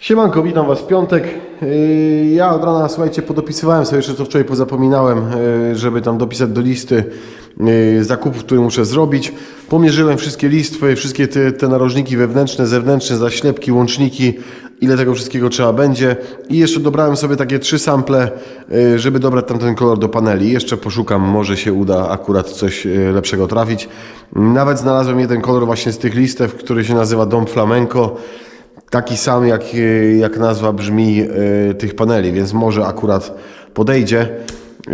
Siemanko, witam Was w piątek. Yy, Ja od rana, słuchajcie, podopisywałem sobie jeszcze co wczoraj pozapominałem, yy, żeby tam dopisać do listy yy, zakupów, które muszę zrobić. Pomierzyłem wszystkie listwy, wszystkie te, te narożniki wewnętrzne, zewnętrzne, zaślepki, łączniki, ile tego wszystkiego trzeba będzie. I jeszcze dobrałem sobie takie trzy sample, żeby dobrać tam ten kolor do paneli. Jeszcze poszukam, może się uda akurat coś lepszego trafić. Nawet znalazłem jeden kolor właśnie z tych listew, który się nazywa Dom Flamenco taki sam jak, e, jak nazwa brzmi e, tych paneli, więc może akurat podejdzie. E,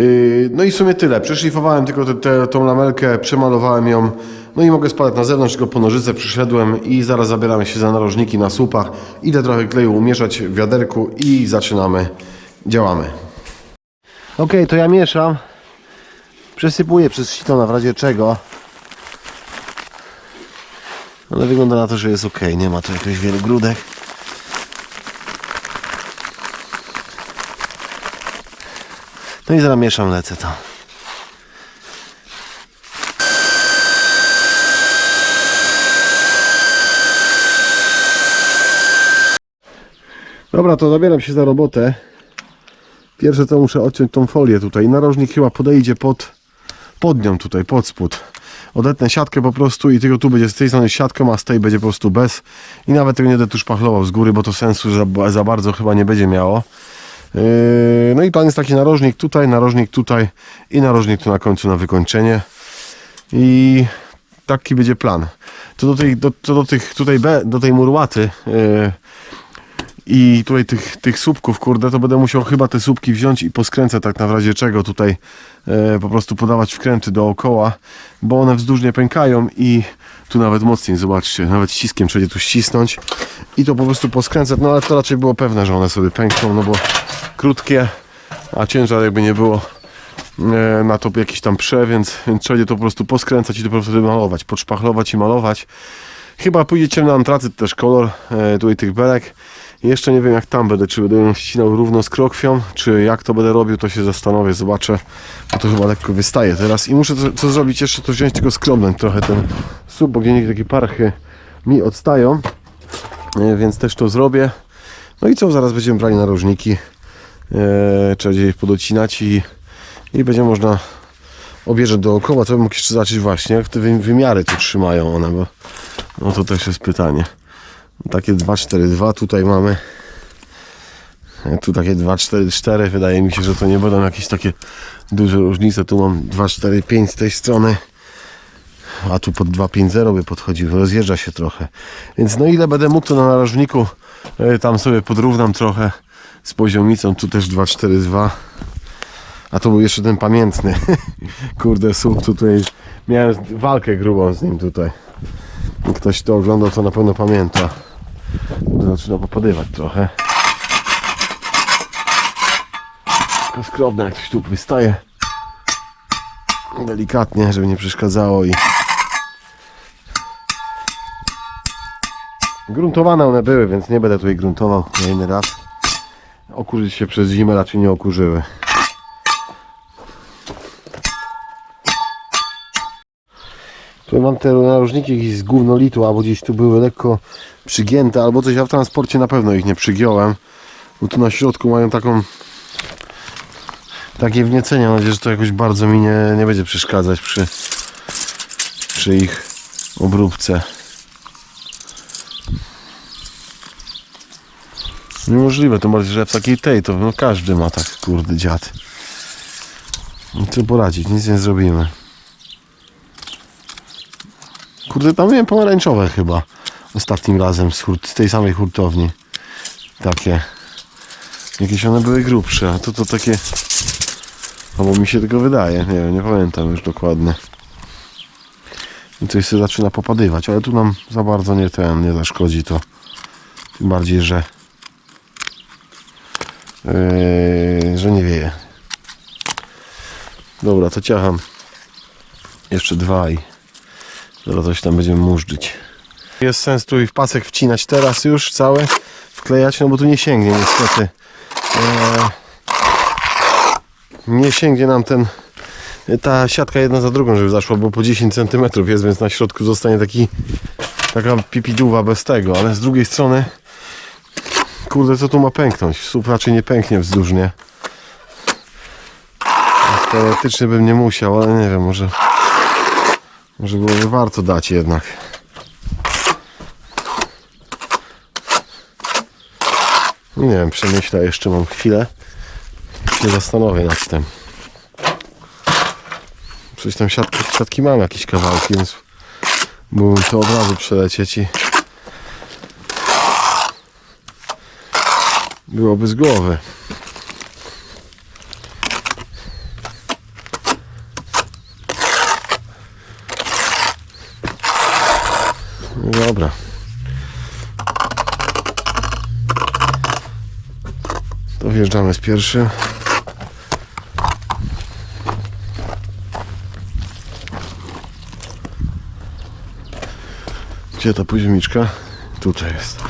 No i w sumie tyle. Przeszlifowałem tylko tę te, tą lamelkę, przemalowałem ją. No i mogę spadać na zewnątrz, tylko po nożyce przyszedłem i zaraz zabieramy się za narożniki na słupach. Idę trochę kleju umieszać w wiaderku i zaczynamy. Działamy. Ok, to ja mieszam. Przesypuję przez sitona w razie czego. Ale wygląda na to, że jest ok. Nie ma tu jakichś wielu grudek. No i zaraz mieszam, lecę to. Dobra, to zabieram się za robotę. Pierwsze co muszę odciąć tą folię tutaj. Narożnik chyba podejdzie pod, pod nią tutaj, pod spód. Odetnę siatkę po prostu i tylko tu będzie z tej strony siatką, a z tej będzie po prostu bez. I nawet tego nie będę tu szpachlował z góry, bo to sensu za, za bardzo chyba nie będzie miało. Yy, No i plan jest taki narożnik tutaj, narożnik tutaj i narożnik tu na końcu na wykończenie. I taki będzie plan. To do, tej, do, to do tych tutaj do tej murłaty yy, i tutaj tych, tych słupków, kurde, to będę musiał chyba te słupki wziąć i poskręcać tak na razie czego tutaj e, po prostu podawać wkręty dookoła, bo one wzdłużnie pękają i tu nawet mocniej, zobaczcie, nawet ściskiem trzeba tu ścisnąć i to po prostu poskręcać, no ale to raczej było pewne, że one sobie pękną, no bo krótkie, a ciężar jakby nie było e, na to jakiś tam prze, więc, więc trzeba to po prostu poskręcać i to po prostu malować, podszpachlować i malować. Chyba pójdzie ciemny antracyt też kolor e, tutaj tych belek. Jeszcze nie wiem jak tam będę, czy będę ją ścinał równo z krokwią, czy jak to będę robił, to się zastanowię, zobaczę, bo to chyba lekko wystaje teraz i muszę co, co zrobić jeszcze, to wziąć tylko skrobnąć trochę ten słup, bo gdzie takie parchy mi odstają, e, więc też to zrobię. No i co, zaraz będziemy brali narożniki, e, trzeba będzie je podocinać i, i będzie można objeżdżać dookoła, co bym mógł jeszcze zobaczyć właśnie, jak te wy- wymiary tu trzymają one, bo no to też jest pytanie. Takie 242 tutaj mamy. Tu takie 244. Wydaje mi się, że to nie będą jakieś takie duże różnice. Tu mam 245 z tej strony. A tu pod 250 by podchodził. Rozjeżdża się trochę. Więc no ile będę mógł to na narożniku e, tam sobie podrównam trochę z poziomicą. Tu też 242. A to był jeszcze ten pamiętny. Kurde, słup tutaj. Miałem walkę grubą z nim tutaj. Ktoś to oglądał, to na pewno pamięta. Zaczyna popadywać trochę. Tylko skrobne, jak coś tu wystaje. Delikatnie, żeby nie przeszkadzało i... Gruntowane one były, więc nie będę tutaj gruntował na inny raz. Okurzyć się przez zimę raczej nie okurzyły. Tu mam te narożniki jakieś z gównolitu, albo gdzieś tu były lekko przygięte, albo coś, ja w transporcie na pewno ich nie przygiąłem. Bo tu na środku mają taką takie wniecenie, mam nadzieję, że to jakoś bardzo mi nie, nie będzie przeszkadzać przy, przy ich obróbce. Niemożliwe, to bardziej, że w takiej tej, to no każdy ma tak, kurde, dziad. No co poradzić, nic nie zrobimy. Kurde, tam miałem pomarańczowe chyba ostatnim razem z, hurt, z tej samej hurtowni. Takie. Jakieś one były grubsze, a to to takie... Albo mi się tego wydaje, nie wiem, nie pamiętam już dokładnie. I coś się zaczyna popadywać, ale tu nam za bardzo nie ten, nie zaszkodzi to. Tym bardziej, że... Yy, że nie wieje. Dobra, to ciacham. Jeszcze dwa i... Zaraz coś tam będziemy murzyć. Jest sens tu i w pasek wcinać teraz już całe, wklejać, no bo tu nie sięgnie niestety. Eee, nie sięgnie nam ten ta siatka jedna za drugą, żeby zaszła, bo po 10 cm jest, więc na środku zostanie taki taka pipiduwa bez tego, ale z drugiej strony kurde, co tu ma pęknąć? Słup raczej nie pęknie wzdłużnie. Teoretycznie bym nie musiał, ale nie wiem, może... Może byłoby warto dać jednak. Nie wiem, przemyślę jeszcze, mam chwilę. Się zastanowię nad tym. Przecież tam siatki, siatki mam jakieś kawałki, więc mógłbym to od razu przelecieć i byłoby z głowy. No dobra. To pierwszym. Gdzie ta poziomniczka? Tutaj jest.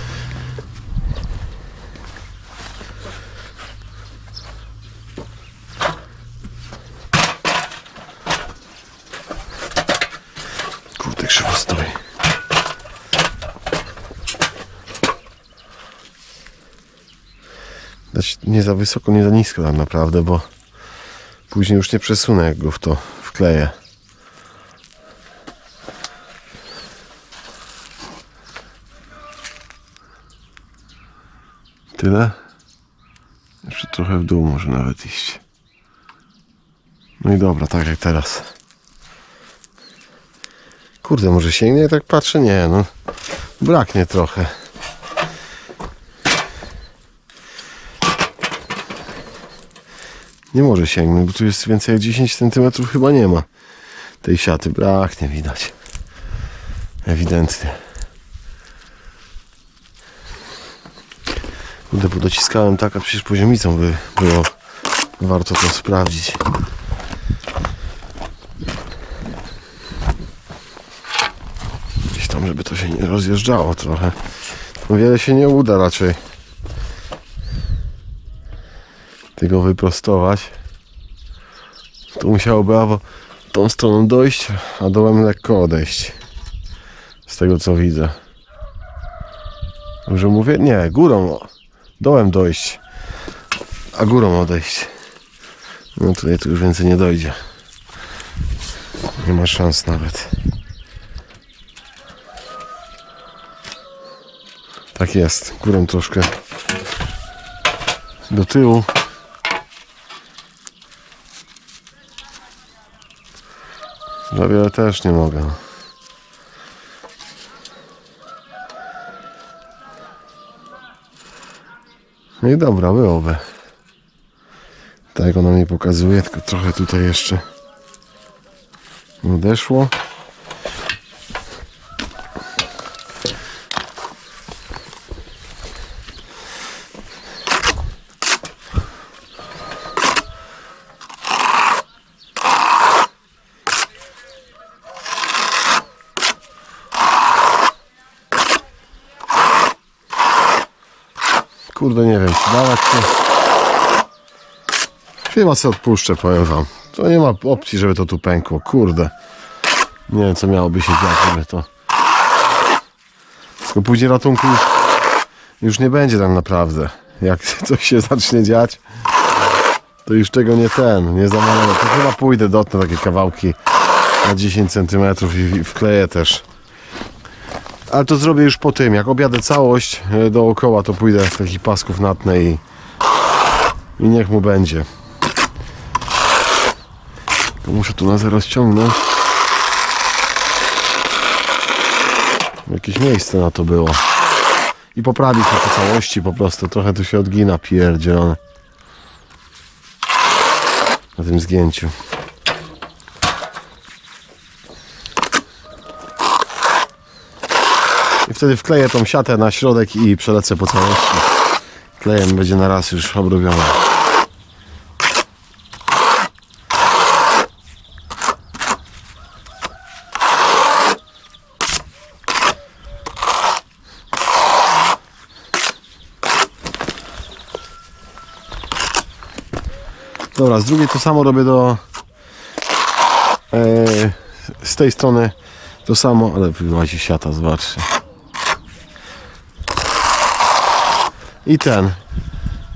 Kurde, krzywo stoi. Dać nie za wysoko, nie za nisko tak naprawdę, bo później już nie przesunę, jak go w to wkleję. Tyle? Jeszcze trochę w dół może nawet iść. No i dobra, tak jak teraz. Kurde, może sięgnie? Tak patrzę, nie, no. Braknie trochę. Nie może sięgnąć, bo tu jest więcej jak 10 cm chyba nie ma tej siaty. Braknie widać. Ewidentnie. Kurde, bo dociskałem tak, a przecież poziomicą by było warto to sprawdzić. Gdzieś tam, żeby to się nie rozjeżdżało trochę. Wiele się nie uda raczej tego wyprostować. To musiałoby albo tą stroną dojść, a dołem lekko odejść. Z tego co widzę. Dobrze mówię? Nie, górą. Dołem dojść, a górą odejść. No tutaj tu już więcej nie dojdzie. Nie ma szans nawet. Tak jest, górą troszkę do tyłu. Za wiele też nie mogę. No i dobra, byłoby. Tak ona mi pokazuje, tylko trochę tutaj jeszcze odeszło. Kurde, nie wiem, czy dawać to. Chyba sobie odpuszczę, powiem wam. To nie ma opcji, żeby to tu pękło. Kurde. Nie wiem, co miałoby się dziać, żeby to... Tylko później ratunku już, już nie będzie tam naprawdę. Jak coś się zacznie dziać, to już tego nie ten, nie zamalę. To chyba pójdę, dotnę takie kawałki na 10 cm i wkleję też. Ale to zrobię już po tym, jak objadę całość e, dookoła, to pójdę w takich pasków natnę i, i niech mu będzie. Muszę tu na zero ściągnąć. Jakieś miejsce na to było. I poprawić to po całości po prostu. Trochę tu się odgina pierdzielone. Na tym zgięciu. Wtedy wkleję tą siatę na środek i przelecę po całości. Klejem będzie na raz już obrobione. Dobra, z drugiej to samo robię do e, z tej strony to samo, ale wyłazi siata, zobaczcie. I ten.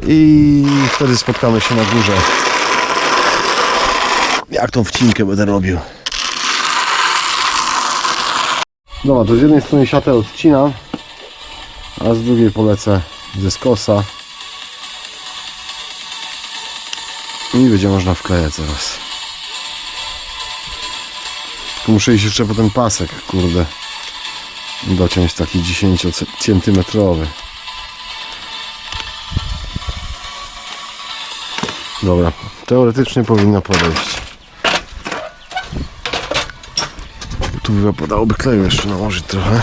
I wtedy spotkamy się na górze. Jak tą wcinkę będę robił. Dobra, to z jednej strony siatę odcinam, a z drugiej polecę ze skosa. I będzie można wklejać zaraz. Tylko muszę iść jeszcze po ten pasek, kurde. Dociąć taki 10 centymetrowy. Dobra, teoretycznie powinno podejść. Tu by wypadałoby kleju jeszcze nałożyć trochę.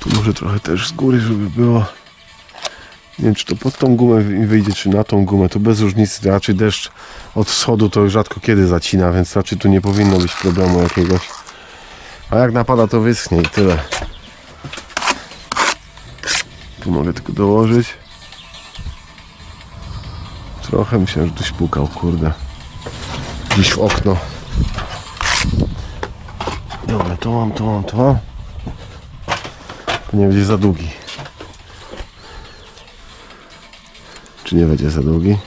Tu może trochę też z góry, żeby było. Nie wiem, czy to pod tą gumę wyjdzie, czy na tą gumę. To bez różnicy. Raczej deszcz od wschodu to rzadko kiedy zacina, więc raczej tu nie powinno być problemu jakiegoś. A jak napada, to wyschnie i tyle. Tu mogę tylko dołożyć. Trochę myślałem, że ktoś pukał, kurde. Gdzieś w okno. Dobra, to mam, to mam, to mam. Nie będzie za długi. Czy nie będzie za długi?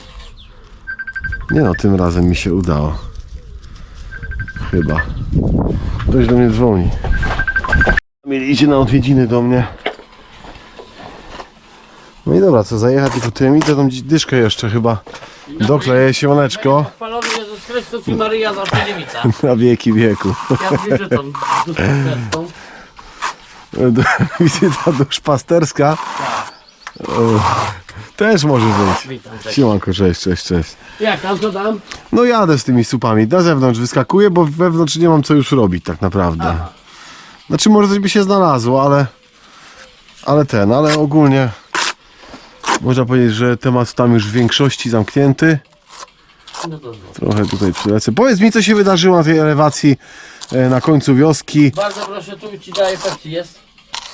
Nie no, tym razem mi się udało. Chyba. Ktoś do mnie dzwoni. Mieli idzie na odwiedziny do mnie. No i dobra, co zajechać tylko tym i to tą dyszkę jeszcze chyba dokleję siemaneczko Chwalony Jezus Chrystus i Maryja dziewica. na wieki wieku. Ja wierzę tą dupę Wizyta duszpasterska O, też może być. Witam, cześć. Siemanko, cześć, cześć, cześć. Jak tam, co tam? No jadę z tymi supami. Na zewnątrz wyskakuję, bo wewnątrz nie mam co już robić tak naprawdę. Aha. Znaczy może coś by się znalazło, ale ale ten, ale ogólnie można powiedzieć, że temat tam już w większości zamknięty. No to. Trochę tutaj przylecę. Powiedz mi, co się wydarzyło na tej elewacji e, na końcu wioski. Bardzo proszę, tu ci daję Pepsi, jest.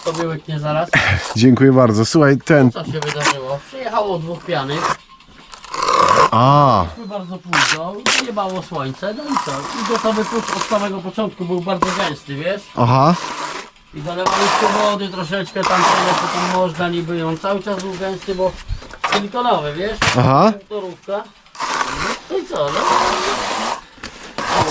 Tobie łyknie zaraz. Dziękuję bardzo. Słuchaj, ten... Co się wydarzyło? Przyjechało dwóch pianych, A, szły bardzo późno, nie mało słońce, no i co? I gotowy puszcz od samego początku był bardzo gęsty, wiesz? aha, I dolewaliśmy wody troszeczkę tam tyle, co tam można niby. On cały czas był gęsty, bo silikonowy, wiesz? aha. Torówka. No i co, no?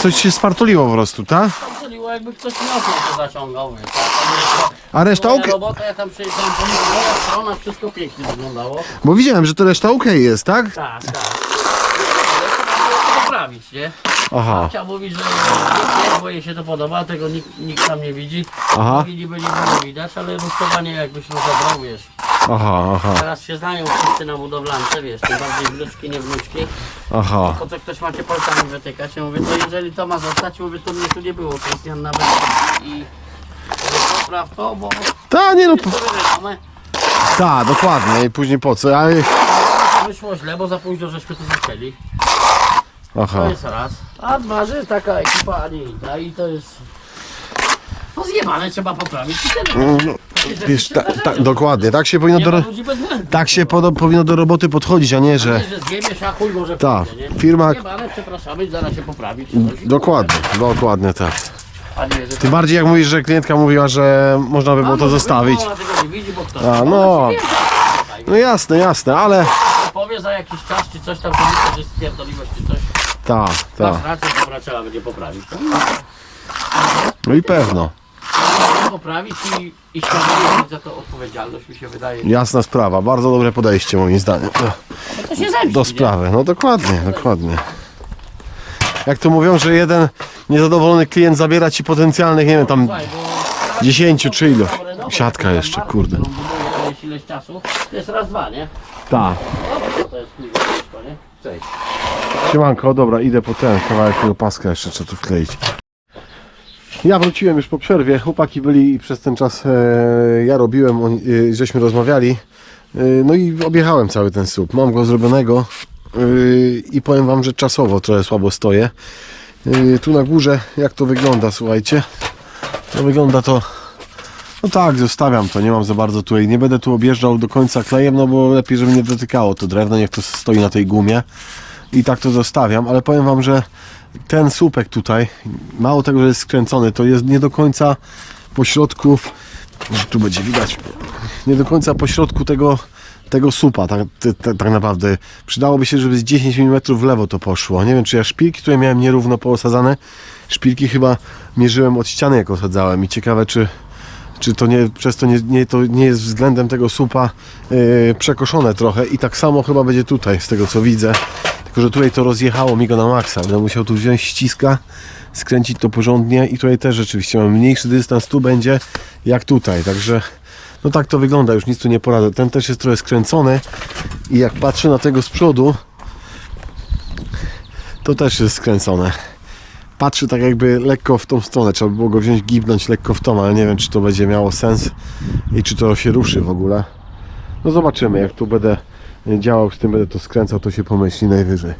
Coś się spartoliło po prostu, tak? Tam soliło jakby ktoś miotło to zaciągał, wiesz? Tam jeszcze A reszta moja ok... robota, ja tam przyjechałem po nich, moja strona, wszystko pięknie wyglądało. Bo widziałem, że to reszta ok jest, tak? Tak, tak. Ale trzeba to poprawić, nie? Aha, Chciał mówić, że nie, bo jej się to podoba, tego nikt, nikt tam nie widzi. Aha. Drugi niby nie było widać, ale rusztowanie jakbyś rozebrał, wiesz. aha, aha, Teraz się znają wszyscy na budowlance, wiesz, tym bardziej wnuczki, nie wnuczki. aha. Po co ktoś macie palcami wytykać? Ja mówię, to jeżeli to ma zostać, mówię, to mnie tu nie było, Krystian nawet i to, bo Ta, nie no, to po- wygramy. ta, dokładnie. I później po co? Ale... Wyszło źle, bo za późno żeśmy to zaczęli. To Aha. jest raz. A dwa, że taka ekipa, a nie inna i to jest... No zjebane, trzeba poprawić i tyle. No, Takie rzeczy wiesz, ta, ta, dokładnie, tak się powinno Nie do, ma ro- ludzi bez błędu. tak się podo, powinno do roboty podchodzić, a nie, że... Nie, że zjebiesz, a chuj może Tak, pójdzie, nie? firma- Zjebane, przepraszamy, zaraz się czy coś. Dokładnie, dokładnie tak. A nie, że Tym bardziej jak mówisz, że klientka mówiła, że można by było to zostawić. Ona tego nie widzi, bo ktoś A, no. No jasne, jasne, ale... Powie za jakiś czas, czy coś tam, to myślę, że spierdoliłeś, czy coś. Tak, tak. Rację, to trzeba będzie poprawić. No i pewno. Trzeba poprawić i, i świadomie mieć za to odpowiedzialność, mi się wydaje. Jasna sprawa, bardzo dobre podejście moim zdaniem. No. To się zemści, Do nie? sprawy, no dokładnie, dokładnie. Jak to mówią, że jeden niezadowolony klient zabiera ci potencjalnych, nie wiem, tam Słuchaj, bo- 10 czy dobre, Siatka jeszcze, kurde. ileś, czasu. To jest raz, dwa, nie? Tak. To jest miłe wszystko, nie? Cześć. Siemanko, dobra, idę po ten kawałek tego paska jeszcze trzeba tu wkleić. Ja wróciłem już po przerwie, chłopaki byli i przez ten czas e, ja robiłem, oni, e, żeśmy rozmawiali. E, no i objechałem cały ten słup. Mam go zrobionego e, i powiem wam, że czasowo trochę słabo stoję. E, tu na górze, jak to wygląda, słuchajcie. To wygląda to no tak, zostawiam to, nie mam za bardzo tutaj, nie będę tu objeżdżał do końca klejem, no bo lepiej, żeby nie dotykało to drewno, niech to stoi na tej gumie i tak to zostawiam, ale powiem wam, że ten słupek tutaj, mało tego, że jest skręcony, to jest nie do końca po środku, tu będzie widać, nie do końca po środku tego, tego słupa, tak, tak, tak naprawdę. Przydałoby się, żeby z 10 mm w lewo to poszło. Nie wiem, czy ja szpilki tutaj miałem nierówno poosadzane. Szpilki chyba mierzyłem od ściany, jak osadzałem i ciekawe, czy, czy to nie, przez to nie, nie, to nie jest względem tego słupa yy, przekoszone trochę i tak samo chyba będzie tutaj, z tego co widzę. Tylko, że tutaj to rozjechało mi go na maksa. Będę musiał tu wziąć ściska, skręcić to porządnie i tutaj też rzeczywiście mam mniejszy dystans tu będzie jak tutaj, także no tak to wygląda, już nic tu nie poradzę. Ten też jest trochę skręcony i jak patrzę na tego z przodu, to też jest skręcone. Patrzy tak jakby lekko w tą stronę, trzeba by było go wziąć, gibnąć lekko w tą, ale nie wiem czy to będzie miało sens i czy to się ruszy w ogóle. No zobaczymy, jak tu będę działał z tym, będę to skręcał, to się pomyśli najwyżej.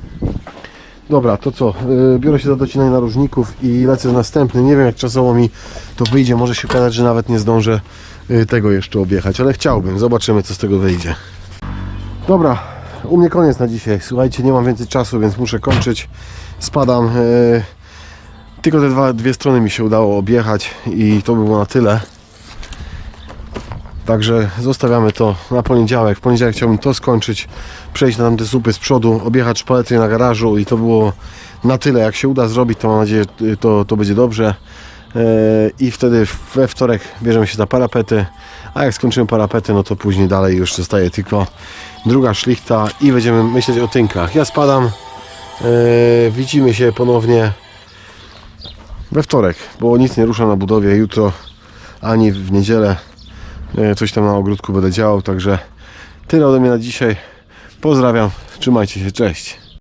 Dobra, to co? Yy, Biorę się za docinanie narożników i lecę z następny. Nie wiem jak czasowo mi to wyjdzie. Może się okazać, że nawet nie zdążę tego jeszcze objechać, ale chciałbym. Zobaczymy co z tego wyjdzie. Dobra, u mnie koniec na dzisiaj. Słuchajcie, nie mam więcej czasu, więc muszę kończyć. Spadam. Yy, tylko te dwa, dwie strony mi się udało objechać i to było na tyle. Także zostawiamy to na poniedziałek. W poniedziałek chciałbym to skończyć, przejść na tamte słupy z przodu, objechać szpalety na garażu i to było na tyle. Jak się uda zrobić, to mam nadzieję, to, to będzie dobrze. Eee, I wtedy we wtorek bierzemy się za parapety, a jak skończymy parapety, no to później dalej już zostaje tylko druga szlichta i będziemy myśleć o tynkach. Ja spadam, eee, widzimy się ponownie we wtorek, bo nic nie rusza na budowie jutro ani w niedzielę. E, Coś tam na ogródku będę działał, także tyle ode mnie na dzisiaj. Pozdrawiam, trzymajcie się, cześć.